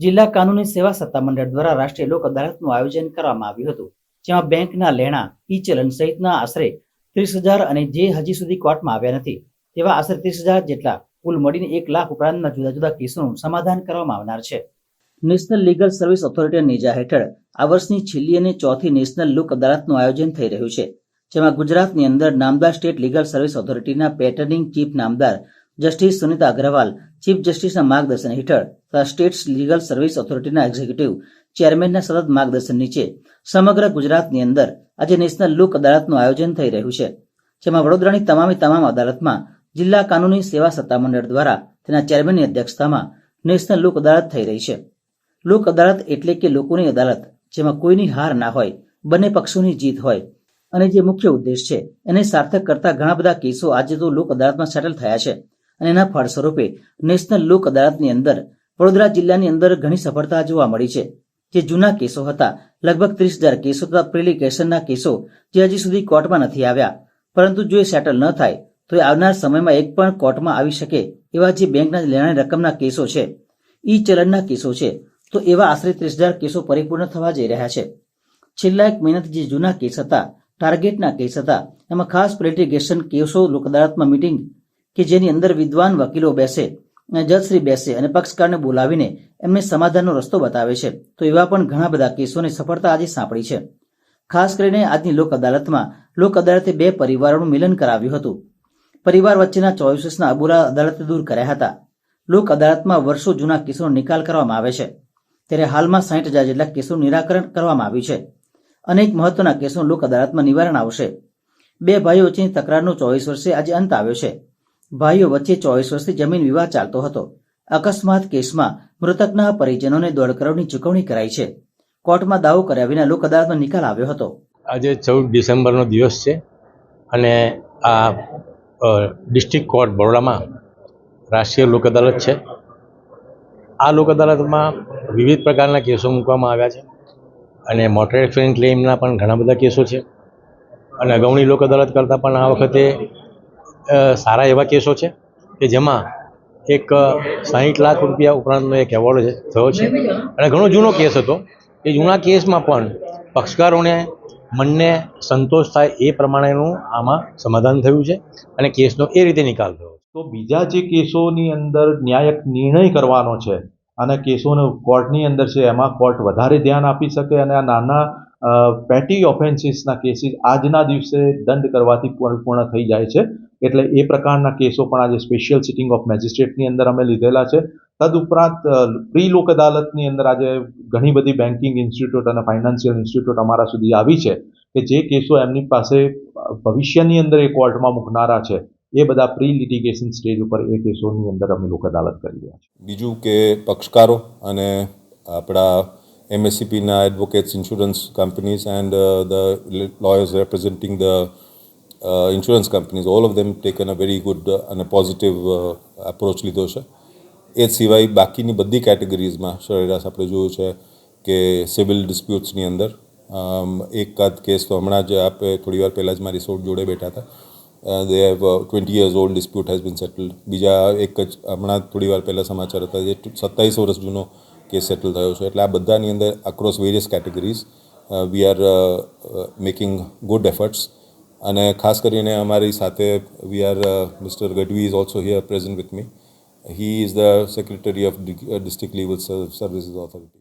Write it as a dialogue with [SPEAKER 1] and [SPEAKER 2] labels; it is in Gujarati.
[SPEAKER 1] જિલ્લા કાનૂની સેવા સત્તામંડળ દ્વારા રાષ્ટ્રીય લોક અદાલતનું આયોજન કરવામાં આવ્યું હતું, જેમાં બેંકના લેણા ઈ ચલણ સહિતના આશરે ત્રીસ હજાર અને જે હજી સુધી કોર્ટમાં આવ્યા નથી, તેવા આશરે ત્રીસ હજાર જેટલા કુલ મળીને એક લાખ ઉપરાંતના જુદા જુદા કેસોનું સમાધાન કરવામાં આવનાર છે. નેશનલ લીગલ સર્વિસ ઓથોરિટી નેજા હેઠળ આ વર્ષની છેલ્લી અને ચોથી નેશનલ લોક અદાલતનું આયોજન થઈ રહ્યું છે, જેમાં ગુજરાતની અંદર નામદાર સ્ટેટ લીગલ સર્વિસ ઓથોરિટીના પેટર્નિંગ ચીફ નામદાર જસ્ટિસ સુનિતા અગ્રવાલ, ચીફ જસ્ટિસના માર્ગદર્શન હેઠળ તથા સ્ટેટ્સ લીગલ સર્વિસ ઓથોરિટીના એક્ઝિક્યુટિવ ચેરમેનના સતત માર્ગદર્શન નીચે સમગ્ર ગુજરાતની અંદર આજે નેશનલ લોક અદાલતનું આયોજન થઈ રહ્યું છે, જેમાં વડોદરાની તમામે તમામ અદાલતમાં જિલ્લા કાનૂની સેવા સત્તામંડળ દ્વારા તેના ચેરમેનની અધ્યક્ષતામાં નેશનલ લોક અદાલત થઈ રહી છે. લોક અદાલત એટલે કે લોકોની અદાલત, જેમાં કોઈની હાર ના હોય, બંને પક્ષોની જીત હોય, અને જે મુખ્ય ઉદ્દેશ છે, એને સાર્થક કરતા ઘણા બધા કેસો આજે તો લોક અદાલતમાં સેટલ થયા છે. અને એના ફળ સ્વરૂપે નેશનલ લોક અદાલતની અંદર વડોદરા જિલ્લાની અંદર ઘણી સફળતા જોવા મળી છે. જે જૂના કેસો હતા, લગભગ ત્રીસ હજાર કેસો તથા પ્રિલિકેશનના કેસો જે હજી સુધી કોર્ટમાં નથી આવ્યા. પરંતુ જો એ સેટલ ન થાય, તો એ આવનાર સમયમાં એક પણ કોર્ટમાં આવી શકે એવા જે બેંકના લેણાની રકમના કેસો છે ઈ ચલણના કેસો છે, તો એવા આશરે ત્રીસ હજાર કેસો પરિપૂર્ણ થવા જઈ રહ્યા છે. છેલ્લા એક મહિનાથી જે જૂના કેસ હતા, ટાર્ગેટના કેસ હતા, એમાં ખાસ પ્રેલિટિગેશન કેસો લોક અદાલતમાં મિટિંગ કે જેની અંદર વિદ્વાન વકીલો બેસે જજશ્રી બેસે અને પક્ષકારને બોલાવીને એમને સમાધાનનો રસ્તો બતાવે છે. તો એવા પણ ઘણા બધા કેસોની સફળતા આજે સાંપડી છે. ખાસ કરીને આજની લોક અદાલતમાં લોક અદાલતે બે પરિવારોનું મિલન કરાવ્યું હતું. પરિવાર વચ્ચેના વર્ષના અબુરા અદાલતે દૂર કર્યા હતા. લોક અદાલતમાં વર્ષો જૂના કેસોનો નિકાલ કરવામાં આવે છે. ત્યારે હાલમાં સાઠ હજાર જેટલા કેસોનું નિરાકરણ કરવામાં આવ્યું છે. અનેક મહત્વના કેસોનું લોક અદાલતમાં નિવારણ આવશે. બે ભાઈઓ વચ્ચેની તકરારનો ચોવીસ વર્ષે આજે અંત આવ્યો છે. ભાઈઓ વચ્ચે ચોવીસ વર્ષથી જમીન વિવાદ ચાલતો હતો. અકસ્માત કેસમાં મૃતકના પરિજનોને દોઢ કરોડની ચૂકવણી કરાઈ છે. કોર્ટમાં દાવો કર્યા વિના લોક અદાલતમાં નિકાલ આવ્યો હતો.
[SPEAKER 2] આજે ચૌદ ડિસેમ્બરનો દિવસ છે અને આ ડિસ્ટ્રિક્ટ કોર્ટ બરોડામાં રાષ્ટ્રીય લોક અદાલત છે. આ લોક અદાલતમાં વિવિધ પ્રકારના કેસો મૂકવામાં આવ્યા છે અને મોટર એક્સિડન્ટ ક્લેમના પણ ઘણા બધા કેસો છે. અને અગાઉની લોક અદાલત કરતાં પણ આ વખતે સારા એવા કેસો છે કે જેમાં એક સાહીઠ લાખ રૂપિયા ઉપરાંતનો એક એવોર્ડ થયો છે. અને ઘણો જૂનો કેસ હતો. એ જૂના કેસમાં પણ પક્ષકારોને મનને સંતોષ થાય એ પ્રમાણેનું આમાં સમાધાન થયું છે અને કેસનો એ રીતે નિકાલ થયો
[SPEAKER 3] તો બીજા જે કેસોની અંદર ન્યાયક નિર્ણય કરવાનો છે અને કેસોને કોર્ટની અંદર છે, એમાં કોર્ટ વધારે ધ્યાન આપી શકે અને આ નાના પેટી ઓફેન્સીસના કેસીસ આજના દિવસે દંડ કરવાથી પૂર્ણ થઈ જાય છે. એટલે એ પ્રકારના કેસો પણ આજે સ્પેશિયલ સિટિંગ ઓફ મેજિસ્ટ્રેટની અંદર અમે લીધેલા છે. તદુપરાંત પ્રી લોક અદાલતની અંદર આજે ઘણી બધી બેન્કિંગ ઇન્સ્ટિટ્યૂટ અને ફાઇનાન્શિયલ ઇન્સ્ટિટ્યૂટ અમારા સુધી આવી છે કે જે કેસો એમની પાસે ભવિષ્યની અંદર એ કોર્ટમાં મૂકનારા છે. એ બધા પ્રી લિટિગેશન સ્ટેજ ઉપર એ કેસોની અંદર અમે લોક અદાલત કરી રહ્યા છીએ.
[SPEAKER 4] બીજું કે પક્ષકારો અને આપણા એમએસસીપીના insurance insurance companies and the lawyers representing the uh, insurance companies all of them taken a very good uh, અને પોઝિટિવ અપ્રોચ લીધો છે. એ સિવાય બાકીની બધી કેટેગરીઝમાં સરેરાશ આપણે જોયું છે કે સિવિલ ડિસ્પ્યુટ્સની અંદર એકાદ કેસ તો હમણાં જ આપણે થોડી વાર પહેલાં જ મારી સોટ જોડે બેઠા હતા. They have twenty years old dispute has been settled બીજા એક જ હમણાં થોડી વાર પહેલાં સમાચાર હતા જે સત્તાવીસ વર્ષ જૂનો કેસ સેટલ થયો છે. એટલે આ બધાની અંદર across various categories we are making good efforts અને ખાસ કરીને અમારી સાથે we are mister Gadhvi is also here present with me he is the secretary of district legal services authority